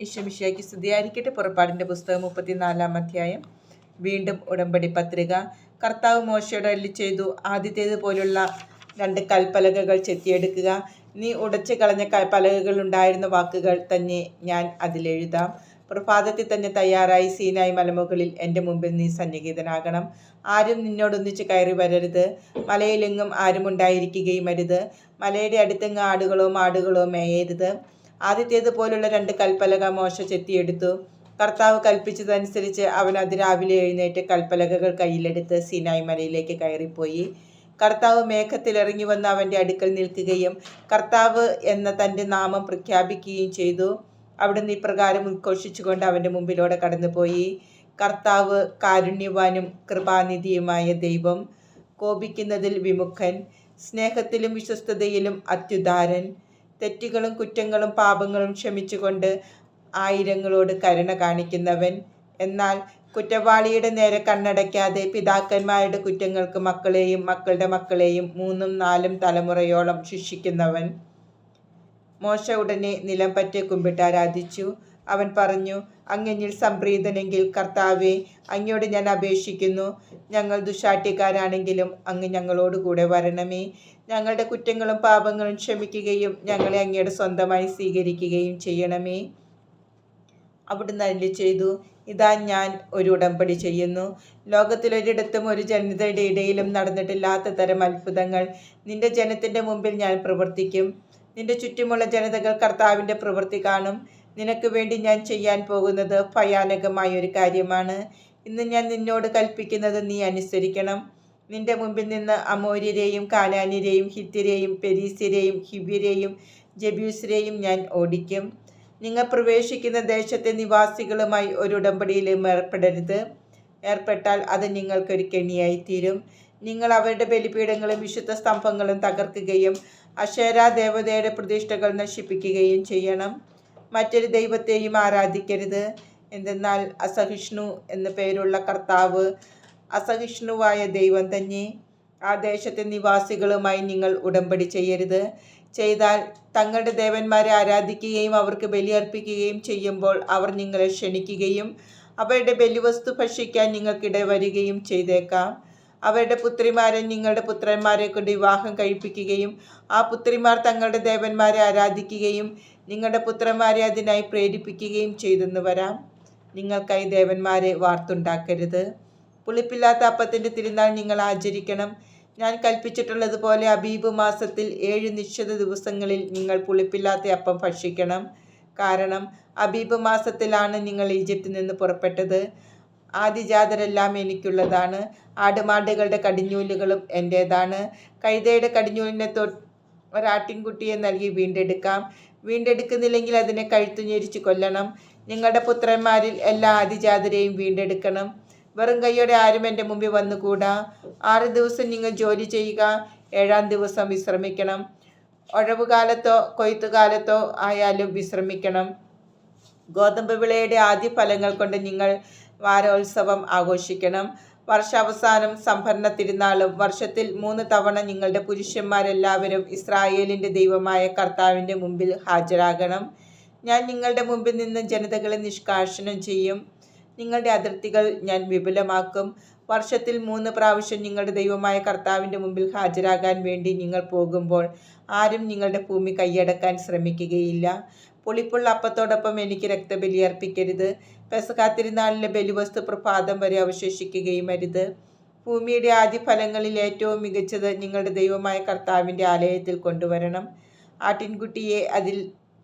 ഈശ്വമിഷിയാക്കി സ്തുതിയായിരിക്കട്ടെ. പുറപ്പാടിന്റെ പുസ്തകം മുപ്പത്തിനാലാം അധ്യായം. വീണ്ടും ഉടമ്പടി പത്രിക. കർത്താവ് മോശയോട് അല്ലി ചെയ്തു ആദ്യത്തേത് പോലുള്ള രണ്ട് കൽപ്പലകകൾ ചെത്തിയെടുക്കുക. നീ ഉടച്ചു കളഞ്ഞ കൽപ്പലകകൾ ഉണ്ടായിരുന്ന വാക്കുകൾ തന്നെ ഞാൻ അതിലെഴുതാം പ്രഭാതത്തിൽ തന്നെ തയ്യാറായി സീനായി മലമുകളിൽ എന്റെ മുമ്പിൽ നീ സന്നിഹിതനാകണം. ആരും നിന്നോടൊന്നിച്ച് കയറി വരരുത്. മലയിലെങ്ങും ആരും ഉണ്ടായിരിക്കുകയും അരുത്. മലയുടെ അടുത്തെങ്ങും ആടുകളോ മാടുകളോ മേയരുത്. ആദ്യത്തേതുപോലുള്ള രണ്ട് കൽപ്പലക മോശ ചെത്തിയെടുത്തു. കർത്താവ് കൽപ്പിച്ചതനുസരിച്ച് അവൻ അതിരാവിലെ എഴുന്നേറ്റ് കൽപ്പലകകൾ കയ്യിലെടുത്ത് സിനായ് മലയിലേക്ക് കയറിപ്പോയി. കർത്താവ് മേഘത്തിൽ ഇറങ്ങി വന്ന് അവന്റെ അടുക്കൽ നിൽക്കുകയും കർത്താവ് എന്ന തന്റെ നാമം പ്രഖ്യാപിക്കുകയും ചെയ്തു. അവിടുന്ന് ഇപ്രകാരം ഉദ്ഘോഷിച്ചുകൊണ്ട് അവന്റെ മുമ്പിലൂടെ കടന്നുപോയി. കർത്താവ് കാരുണ്യവാനും കൃപാനിധിയുമായ ദൈവം കോപിക്കുന്നതിൽ വിമുഖൻ സ്നേഹത്തിലും വിശ്വസ്തതയിലും അത്യുദാരൻ തെറ്റുകളും കുറ്റങ്ങളും പാപങ്ങളും ക്ഷമിച്ചുകൊണ്ട് ആയിരങ്ങളോട് കരുണ കാണിക്കുന്നവൻ. എന്നാൽ കുറ്റവാളിയുടെ നേരെ കണ്ണടയ്ക്കാതെ പിതാക്കന്മാരുടെ കുറ്റങ്ങൾക്ക് മക്കളെയും മക്കളുടെ മക്കളെയും മൂന്നും നാലും തലമുറയോളം ശിക്ഷിക്കുന്നവൻ. മോശ ഉടനെ നിലം പറ്റി കുമ്പിട്ട് ആരാധിച്ചു അവൻ പറഞ്ഞു അങ്ങനിൽ സംപ്രീതനെങ്കിൽ കർത്താവെ അങ്ങയോട് ഞാൻ അപേക്ഷിക്കുന്നു. ഞങ്ങൾ ദുശാട്ടിക്കാരാണെങ്കിലും അങ്ങ് ഞങ്ങളോട് കൂടെ വരണമേ. ഞങ്ങളുടെ കുറ്റങ്ങളും പാപങ്ങളും ക്ഷമിക്കുകയും ഞങ്ങളെ അങ്ങയുടെ സ്വന്തമായി സ്വീകരിക്കുകയും ചെയ്യണമേ. അവിടുന്ന് അല്ലി ചെയ്തു ഇതാ ഞാൻ ഒരു ഉടമ്പടി ചെയ്യുന്നു. ലോകത്തിലൊരിടത്തും ഒരു ജനതയുടെ ഇടയിലും നടന്നിട്ടില്ലാത്ത തരം അത്ഭുതങ്ങൾ നിന്റെ ജനത്തിന്റെ മുമ്പിൽ ഞാൻ പ്രവർത്തിക്കും. നിന്റെ ചുറ്റുമുള്ള ജനതകൾ കർത്താവിന്റെ പ്രവൃത്തി കാണും. നിനക്ക് വേണ്ടി ഞാൻ ചെയ്യാൻ പോകുന്നത് ഭയാനകമായ ഒരു കാര്യമാണ്. ഇന്ന് ഞാൻ നിന്നോട് കൽപ്പിക്കുന്നത് നീ അനുസരിക്കണം. നിന്റെ മുമ്പിൽ നിന്ന് അമോര്യരെയും കാനാന്യരെയും ഹിത്തിരെയും പെരീസ്യരെയും ഹിബിരെയും ജബ്യൂസരെയും ഞാൻ ഓടിക്കും. നിങ്ങൾ പ്രവേശിക്കുന്ന ദേശത്തെ നിവാസികളുമായി ഒരു ഉടമ്പടിയിലും ഏർപ്പെടരുത്. ഏർപ്പെട്ടാൽ അത് നിങ്ങൾക്കൊരു കെണിയായി തീരും നിങ്ങൾ അവരുടെ ബലിപീഠങ്ങളും വിശുദ്ധ സ്തംഭങ്ങളും തകർക്കുകയും അക്ഷരാ ദേവതയുടെ പ്രതിഷ്ഠകൾ നശിപ്പിക്കുകയും ചെയ്യണം. മറ്റൊരു ദൈവത്തെയും ആരാധിക്കരുത്. എന്തെന്നാൽ അസഹിഷ്ണു എന്ന പേരുള്ള കർത്താവ് അസഹിഷ്ണുവായ ദൈവം തന്നെ. ആ ദേശത്തെ നിവാസികളുമായി നിങ്ങൾ ഉടമ്പടി ചെയ്യരുത്. ചെയ്താൽ തങ്ങളുടെ ദേവന്മാരെ ആരാധിക്കുകയും അവർക്ക് ബലിയർപ്പിക്കുകയും ചെയ്യുമ്പോൾ അവർ നിങ്ങളെ ക്ഷണിക്കുകയും അവരുടെ ബലിവസ്തു ഭക്ഷിക്കാൻ നിങ്ങൾക്കിടെ വരികയും ചെയ്തേക്കാം. അവരുടെ പുത്രിമാരെ നിങ്ങളുടെ പുത്രന്മാരെ കൊണ്ട് വിവാഹം കഴിപ്പിക്കുകയും ആ പുത്രിമാർ തങ്ങളുടെ ദേവന്മാരെ ആരാധിക്കുകയും നിങ്ങളുടെ പുത്രന്മാരെ അതിനായി പ്രേരിപ്പിക്കുകയും ചെയ്തെന്ന് വരാം. നിങ്ങൾക്കായി ദേവന്മാരെ വാർത്തുണ്ടാക്കരുത്. പുളിപ്പില്ലാത്ത അപ്പത്തിന്റെ തിരുനാൾ നിങ്ങൾ ആചരിക്കണം. ഞാൻ കൽപ്പിച്ചിട്ടുള്ളതുപോലെ അബീബ് മാസത്തിൽ ഏഴ് നിശ്ചിത ദിവസങ്ങളിൽ നിങ്ങൾ പുളിപ്പില്ലാത്ത അപ്പം ഭക്ഷിക്കണം. കാരണം അബീബ് മാസത്തിലാണ് നിങ്ങൾ ഈജിപ്തിൽ നിന്ന് പുറപ്പെട്ടത്. ആദിജാതരെല്ലാം എനിക്കുള്ളതാണ്. ആടുമാടുകളുടെ കടിഞ്ഞൂലുകളും എന്റേതാണ് കഴുതയുടെ കടിഞ്ഞൂലിനെ തൊ ഒരാട്ടിൻകുട്ടിയെ നൽകി വീണ്ടെടുക്കാം. വീണ്ടെടുക്കുന്നില്ലെങ്കിൽ അതിനെ കഴുത്തു ഞെരിച്ച് കൊല്ലണം. നിങ്ങളുടെ പുത്രന്മാരിൽ എല്ലാ ആദിജാതരെയും വീണ്ടെടുക്കണം. വെറും കൈയോടെ ആരും എന്റെ മുമ്പിൽ വന്നുകൂടാ. ആറ് ദിവസം നിങ്ങൾ ജോലി ചെയ്യുക. ഏഴാം ദിവസം വിശ്രമിക്കണം. ഒഴവുകാലത്തോ കൊയ്ത്തുകാലത്തോ ആയാലും വിശ്രമിക്കണം. ഗോതമ്പ് വിളയുടെ ആദ്യ ഫലങ്ങൾ കൊണ്ട് നിങ്ങൾ വാരോത്സവം ആഘോഷിക്കണം. വർഷാവസാനം സംഭരണ തിരുനാളും വർഷത്തിൽ മൂന്ന് തവണ നിങ്ങളുടെ പുരുഷന്മാരെല്ലാവരും ഇസ്രായേലിന്റെ ദൈവമായ കർത്താവിന്റെ മുമ്പിൽ ഹാജരാകണം. ഞാൻ നിങ്ങളുടെ മുമ്പിൽ നിന്ന് ജനതകളെ നിഷ്കാഷനം ചെയ്യും. നിങ്ങളുടെ അതിർത്തികൾ ഞാൻ വിപുലമാക്കും. വർഷത്തിൽ മൂന്ന് പ്രാവശ്യം നിങ്ങളുടെ ദൈവമായ കർത്താവിന്റെ മുമ്പിൽ ഹാജരാകാൻ വേണ്ടി നിങ്ങൾ പോകുമ്പോൾ ആരും നിങ്ങളുടെ ഭൂമി കൈയടക്കാൻ ശ്രമിക്കുകയില്ല. പുളിപ്പുള്ള അപ്പത്തോടൊപ്പം എനിക്ക് രക്തബലി അർപ്പിക്കരുത്. പെസക തിരുനാളിലെ ബലിവസ്തു പ്രഭാതം വരെ അവശേഷിക്കുകയും അരുത്. ഭൂമിയുടെ ആദ്യ ഫലങ്ങളിൽ ഏറ്റവും മികച്ചത് നിങ്ങളുടെ ദൈവമായ കർത്താവിന്റെ ആലയത്തിൽ കൊണ്ടുവരണം. ആട്ടിൻകുട്ടിയെ അതിൽ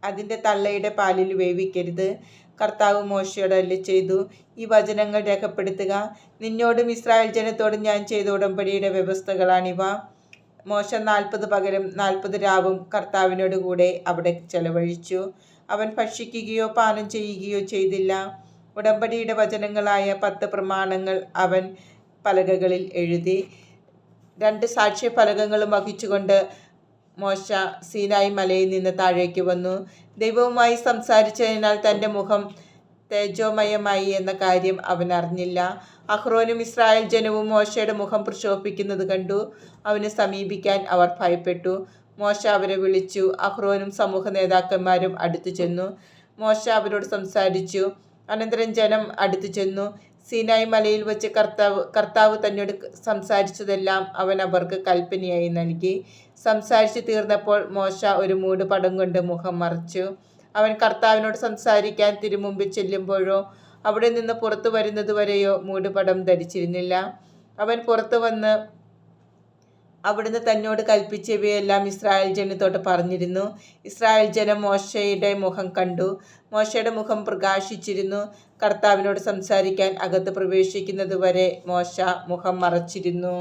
അതിന്റെ തള്ളയുടെ പാലിൽ വേവിക്കരുത്. കർത്താവ് മോശയോട് ചെയ്തു ഈ വചനങ്ങൾ രേഖപ്പെടുത്തുക. നിന്നോടും ഇസ്രായേൽ ജനത്തോടും ഞാൻ ചെയ്ത ഉടമ്പടിയുടെ വ്യവസ്ഥകളാണിവ. മോശ നാൽപ്പത് പകരം നാൽപ്പത് രാവും കർത്താവിനോട് കൂടെ അവിടെ ചെലവഴിച്ചു. അവൻ ഭക്ഷിക്കുകയോ പാനം ചെയ്യുകയോ ചെയ്തില്ല. ഉടമ്പടിയുടെ വചനങ്ങളായ പത്ത് പ്രമാണങ്ങൾ അവൻ പലകകളിൽ എഴുതി. രണ്ട് സാക്ഷ്യ ഫലകങ്ങളും വഹിച്ചുകൊണ്ട് മോശ സീനായി മലയിൽ നിന്ന് താഴേക്ക് വന്നു. ദൈവവുമായി സംസാരിച്ചതിനാൽ തന്റെ മുഖം തേജോമയമായി എന്ന കാര്യം അവൻ അറിഞ്ഞില്ല അഹ്റോനും ഇസ്രായേൽ ജനവും മോശയുടെ മുഖം പ്രക്ഷോഭിക്കുന്നത് കണ്ടു. അവനെ സമീപിക്കാൻ അവർ ഭയപ്പെട്ടു. മോശ അവരെ വിളിച്ചു. അഹ്റോനും സമൂഹ നേതാക്കന്മാരും അടുത്തു ചെന്നു. മോശ അവരോട് സംസാരിച്ചു. അനന്തരം ജനം അടുത്തു ചെന്നു. സീനായി മലയിൽ വെച്ച് കർത്താവ് കർത്താവ് തന്നോട് സംസാരിച്ചതെല്ലാം അവൻ അവർക്ക് കൽപ്പനയായി നൽകി. സംസാരിച്ചു തീർന്നപ്പോൾ മോശ ഒരു മൂട് പടം കൊണ്ട് മുഖം മറച്ചു. അവൻ കർത്താവിനോട് സംസാരിക്കാൻ തിരുമുമ്പിൽ ചെല്ലുമ്പോഴോ അവിടെ നിന്ന് പുറത്തു വരുന്നതുവരെയോ മൂടുപടം ധരിച്ചിരുന്നില്ല. അവൻ പുറത്തു വന്ന് അവിടുന്ന് തന്നോട് കൽപ്പിച്ചവയെല്ലാം ഇസ്രായേൽ ജനത്തോട് പറഞ്ഞിരുന്നു. ഇസ്രായേൽ ജനം മോശയുടെ മുഖം കണ്ടു. മോശയുടെ മുഖം പ്രകാശിച്ചിരുന്നു. കർത്താവിനോട് സംസാരിക്കാൻ അകത്ത് പ്രവേശിക്കുന്നതുവരെ മോശ മുഖം മറച്ചിരുന്നു.